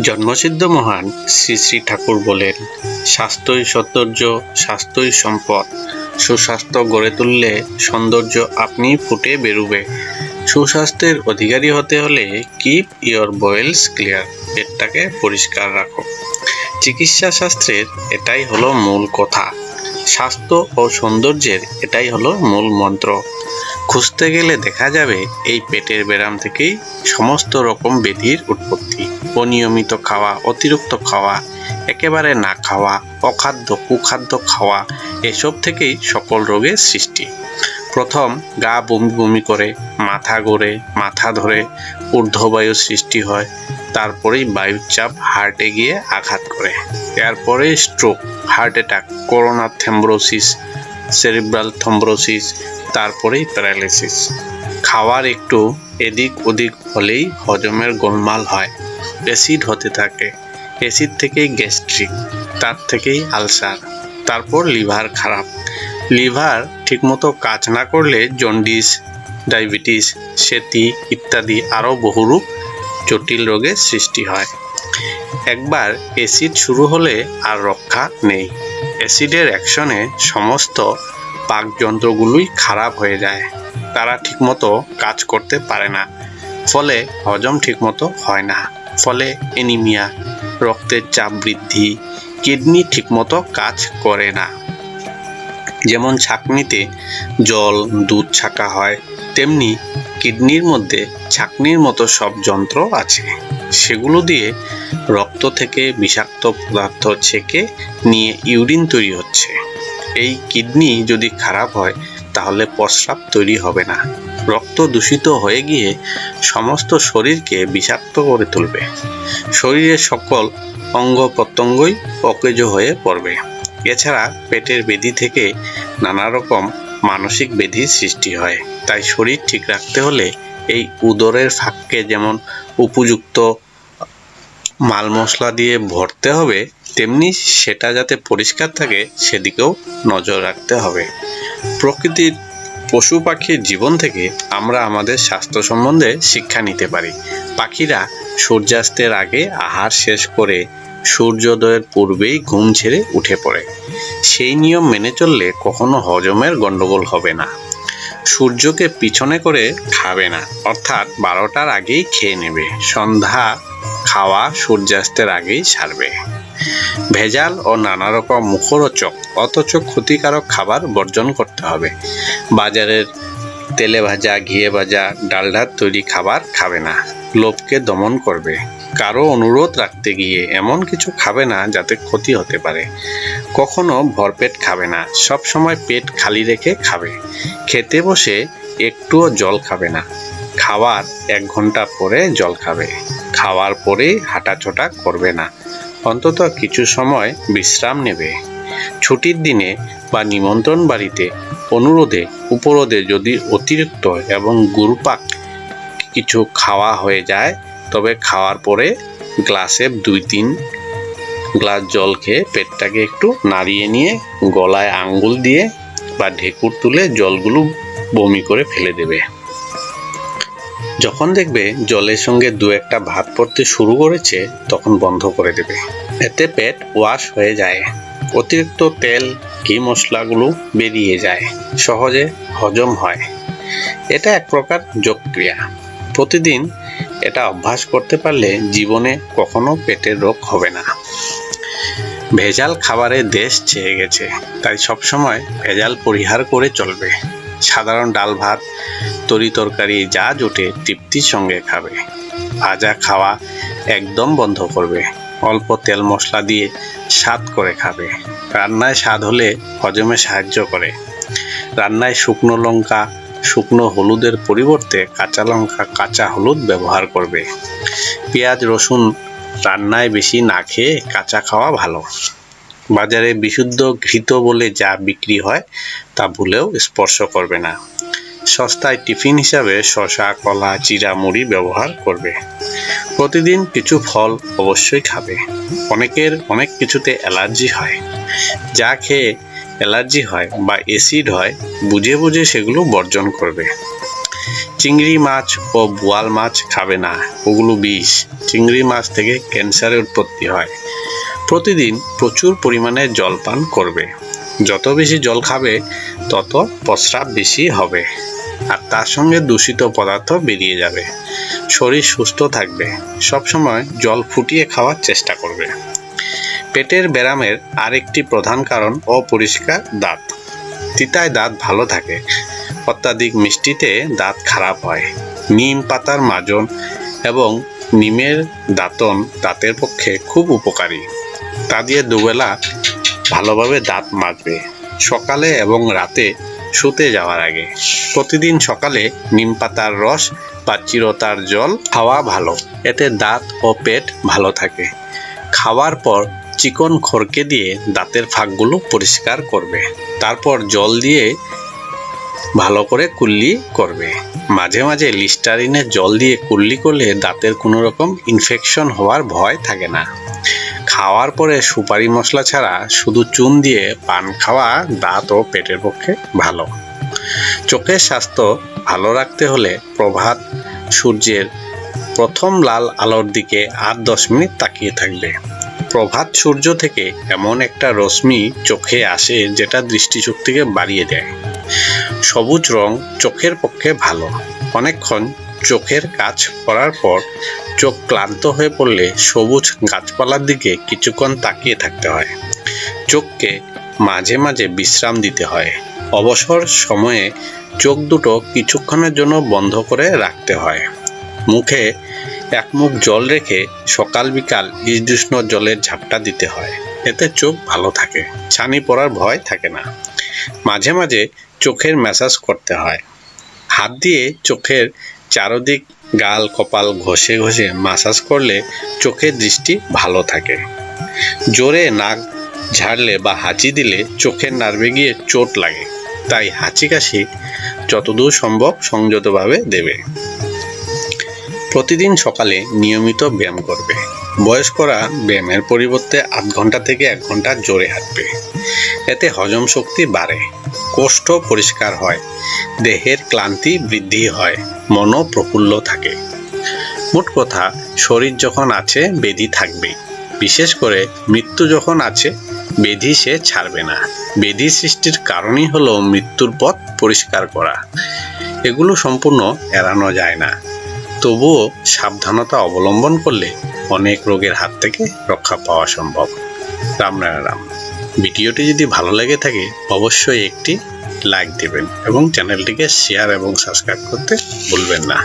জন্মসিদ্ধ মহান শ্রী শ্রী ঠাকুর বলেন, স্বাস্থ্যই সৌন্দর্য, স্বাস্থ্যই সম্পদ। সুস্বাস্থ্য গড়ে তুললে সৌন্দর্য আপনি ফুটে বেরুবে। সুস্বাস্থ্যের অধিকারী হতে হলে কিপ ইয়োর বয়েলস ক্লিয়ার পেটটাকে পরিষ্কার রাখো। চিকিৎসা শাস্ত্রের এটাই হলো মূল কথা। স্বাস্থ্য ও সৌন্দর্যের এটাই হলো মূল মন্ত্র। খুঁজতে গেলে দেখা যাবে এই পেটের ব্যায়াম থেকেই সমস্ত রকম ব্যাধির উৎপত্তি। অনিয়মিত খাওয়া, অতিরিক্ত খাওয়া, একেবারে না খাওয়া, অখাদ্য, কুখাদ্য খাওয়া, এসব থেকেই সকল রোগের সৃষ্টি। প্রথম, গা বমি বমি করে, মাথা ঘোরে, মাথা ধরে, ঊর্ধ্ববায়ু সৃষ্টি হয়, তারপরেই বায়ুর চাপ হার্টে গিয়ে আঘাত করে। এরপরে stroke heart attack corona thrombosis cerebral thrombosis তারপরেই প্যারালাইসিস খাওয়ার একটু এদিক ওদিক হলেই হজমের গোলমাল হয়। অ্যাসিড হতে থাকে। অ্যাসিড থেকেই গ্যাস্ট্রিক, তার থেকেই আলসার, তারপর লিভার খারাপ। লিভার ঠিকমতো কাজ না করলে জন্ডিস, ডায়াবেটিস, সেতি ইত্যাদি আরও বহুরূপ জটিল রোগের সৃষ্টি হয়। একবার অ্যাসিড শুরু হলে আর রক্ষা নেই। অ্যাসিডের অ্যাকশনে সমস্ত পাকযন্ত্রগুলোই খারাপ হয়ে যায়। তারা ঠিকমতো কাজ করতে পারে না, ফলে হজম ঠিকমতো হয় না। ফলে এনিমিয়া রক্তের চাপ বৃদ্ধি, কিডনি ঠিকমতো কাজ করে না। যেমন ছাকনিতে জল, দুধ ছাকা হয়, তেমনি কিডনির মধ্যে ছাকনির মতো সব যন্ত্র আছে। সেগুলো দিয়ে রক্ত থেকে বিষাক্ত পদার্থ ছেঁকে নিয়ে ইউরিন তৈরি হচ্ছে। এই কিডনি যদি খারাপ হয়, তাহলে প্রস্রাব তৈরি হবে না। রক্ত দূষিত হয়ে গিয়ে সমস্ত শরীরকে বিষাক্ত করে তুলবে। শরীরের সকল অঙ্গ প্রত্যঙ্গই অকেজ হয়ে পড়বে। এছাড়া পেটের বেদি থেকে নানা রকম মানসিক ব্যাধির সৃষ্টি হয়। তাই শরীর ঠিক রাখতে হলে এই উদরের ফাঁককে যেমন উপযুক্ত মাল মশলা দিয়ে ভরতে হবে, তেমনি সেটা যাতে পরিষ্কার থাকে সেদিকেও নজর রাখতে হবে। প্রকৃতির পশু পাখির জীবন থেকে আমরা আমাদের স্বাস্থ্য সম্বন্ধে শিক্ষা নিতে পারি। পাখিরা সূর্যাস্তের আগে আহার শেষ করে সূর্যোদয়ের পূর্বেই ঘুম ছেড়ে উঠে পড়ে। সেই নিয়ম মেনে চললে কখনো হজমের গন্ডগোল হবে না। সূর্যকে পিছনে করে খাবে না, অর্থাৎ বারোটার আগেই খেয়ে নেবে। সন্ধ্যা খাওয়া সূর্যাস্তের আগেই সারবে। ভেজাল ও নানা রকম মুখরোচক, অথচ ক্ষতিকারক খাবার বর্জন করতে হবে। বাজারের তেলে ভাজা, ঘিয়ে ভাজা, ডালডার তৈরি খাবার খাবে না, লোভকে দমন করবে। কারও অনুরোধ রাখতে গিয়ে এমন কিছু খাবে না যাতে ক্ষতি হতে পারে। কখনো ভরপেট খাবে না সব সময় পেট খালি রেখে খাবে। খেতে বসে একটুও জল খাবে না। খাওয়ার এক ঘণ্টা পরে জল খাবে। খাওয়ার পরেই হাঁটাছোটা করবে না। অন্তত কিছু সময় বিশ্রাম নেবে। ছুটির দিনে বা নিমন্ত্রণ বাড়িতে অনুরোধে উপরোধে যদি অতিরিক্ত এবং গুরুপাক কিছু খাওয়া হয়ে যায়, তবে খাওয়ার পরে গ্লাসে দুই তিন গ্লাস জল খেয়ে পেটটাকে একটু নাড়িয়ে নিয়ে গলায় আঙ্গুল দিয়ে বা ঢেকুর তুলে জলগুলো বমি করে ফেলে দেবে। যখন দেখবে জলের সঙ্গে দু একটা ভাত পড়তে শুরু করেছে, তখন বন্ধ করে দেবে। এতে পেট ওয়াশ হয়ে যায়। অতিরিক্ত তেল ঘি মশলাগুলো বেরিয়ে যায়। সহজে হজম হয়। এটা এক প্রকার যোগক্রিয়া। প্রতিদিন এটা অভ্যাস করতে পারলে জীবনে কখনো পেটের রোগ হবে না। ভেজাল খাবারে দেশ চেয়ে গেছে, তাই সবসময় ভেজাল পরিহার করে চলবে। সাধারণ ডাল ভাত তরি তরকারি যা জোটে তৃপ্তির সঙ্গে খাবে। ভাজা খাওয়া একদম বন্ধ করবে। অল্প তেল মশলা দিয়ে স্বাদ করে খাবে। রান্নায় স্বাদ হলে হজমে সাহায্য করে। রান্নায় শুকনো লঙ্কা, শুকনো হলুদের পরিবর্তে কাঁচা লঙ্কা, কাঁচা হলুদ ব্যবহার করবে। পেঁয়াজ, রসুন রান্নায় বেশি না খেয়ে কাঁচা খাওয়া ভালো। বাজারে বিশুদ্ধ ঘৃত বলে যা বিক্রি হয় তা ভুলেও স্পর্শ করবে না। সস্তায় টিফিন হিসাবে শসা, কলা, চিরা, মুড়ি ব্যবহার করবে। প্রতিদিন কিছু ফল অবশ্যই খাবে। অনেকের অনেক কিছুতে অ্যালার্জি হয়। যা খেয়ে অ্যালার্জি হয় বা অ্যাসিড হয়, বুঝে বুঝে সেগুলো বর্জন করবে। চিংড়ি মাছ ও বোয়াল মাছ খাবে না, ওগুলো বিষ। চিংড়ি মাছ থেকে ক্যান্সারের উৎপত্তি হয়। প্রতিদিন প্রচুর পরিমাণে জল পান করবে। যত বেশি জল খাবে, তত প্রস্রাব বেশি হবে আর তার সঙ্গে দূষিত পদার্থ বেরিয়ে যাবে। শরীর সুস্থ থাকবে, সবসময় জল ফুটিয়ে খাওয়ার চেষ্টা করবে। পেটের ব্যায়ামের আরেকটি প্রধান কারণ অপরিষ্কার দাঁত। তিতায় দাঁত ভালো থাকে, অত্যাধিক মিষ্টিতে দাঁত খারাপ হয়। নিম পাতার মাজন এবং নিমের দাঁতন দাঁতের পক্ষে খুব উপকারী। তা দিয়ে দুবেলা ভালোভাবে দাঁত মাজবে সকালে এবং রাতে শুতে যাওয়ার আগে। প্রতিদিন সকালে নিম পাতার রস বা চিরতার জল খাওয়া ভালো। এতে দাঁত ও পেট ভালো থাকে। খাওয়ার পর চিকন খড়কে দিয়ে দাঁতের ফাঁকগুলো পরিষ্কার করবে। তারপর জল দিয়ে ভালো করে কুল্লি করবে। মাঝে মাঝে লিস্টারিনে জল দিয়ে কুল্লি করলে দাঁতের কোনো রকম ইনফেকশন হওয়ার ভয় থাকে না। খাওয়ার পরে সুপারি মশলা ছাড়া শুধু চুন দিয়ে পান খাওয়া দাঁত ও পেটের পক্ষে ভালো। চোখের স্বাস্থ্য ভালো রাখতে হলে প্রভাত সূর্যের প্রথম লাল আলোর দিকে আট দশ মিনিট তাকিয়ে থাকবে। প্রভাত সূর্য থেকে এমন একটা রশ্মি চোখে আসে যেটা দৃষ্টিশক্তিকে বাড়িয়ে দেয়। সবুজ রং চোখের পক্ষে ভালো। অনেকক্ষণ চোখের কাজ করার পর চোখ ক্লান্ত হয়ে পড়লে সবুজ গাছপালার দিকে কিছুক্ষণ তাকিয়ে থাকতে হয়। চোখকে মাঝে মাঝে বিশ্রাম দিতে হয়। অবসর সময়ে চোখ দুটো কিছুক্ষণের জন্য বন্ধ করে রাখতে হয়। মুখে এক মুখ জল রেখে সকাল বিকাল ইস্তুষ্ণ জলের ঝাপটা দিতে হয়। এতে চোখ ভালো থাকে, ছানি পড়ার ভয় থাকে না। মাঝে মাঝে চোখের ম্যাসাজ করতে হয়। হাত দিয়ে চোখের চারদিক গাল কপাল ঘষে ঘষে মাসাজ করলে চোখের দৃষ্টি ভালো থাকে। জোরে নাক ঝাড়লে বা হাঁচি দিলে চোখের নার্ভে গিয়ে চোট লাগে। তাই হাঁচি কাশি যতদূর সম্ভব সংযতভাবে দেবে। প্রতিদিন সকালে নিয়মিত ব্যায়াম করবে। বয়স্করা ব্যায়ামের পরিবর্তে আধ ঘণ্টা থেকে এক ঘণ্টা জোরে হাঁটবে। এতে হজম শক্তি বাড়ে, কোষ্ঠ পরিষ্কার হয়, দেহের ক্লান্তি বৃদ্ধি হয়, মনও প্রফুল্ল থাকে। মোট কথা, শরীর যখন আছে বেধি থাকবেই বিশেষ করে মৃত্যু যখন আছে বেধি সে ছাড়বে না। বেধি সৃষ্টির কারণই হলো মৃত্যুর পথ পরিষ্কার করা। এগুলো সম্পূর্ণ এড়ানো যায় না। তবুও সাবধানতা অবলম্বন করলে অনেক রোগের হাত থেকে রক্ষা পাওয়া সম্ভব। রাম রাম রাম। ভিডিওটি যদি ভালো লেগে থাকে, অবশ্যই একটি লাইক দেবেন এবং চ্যানেলটিকে শেয়ার এবং সাবস্ক্রাইব করতে ভুলবেন না।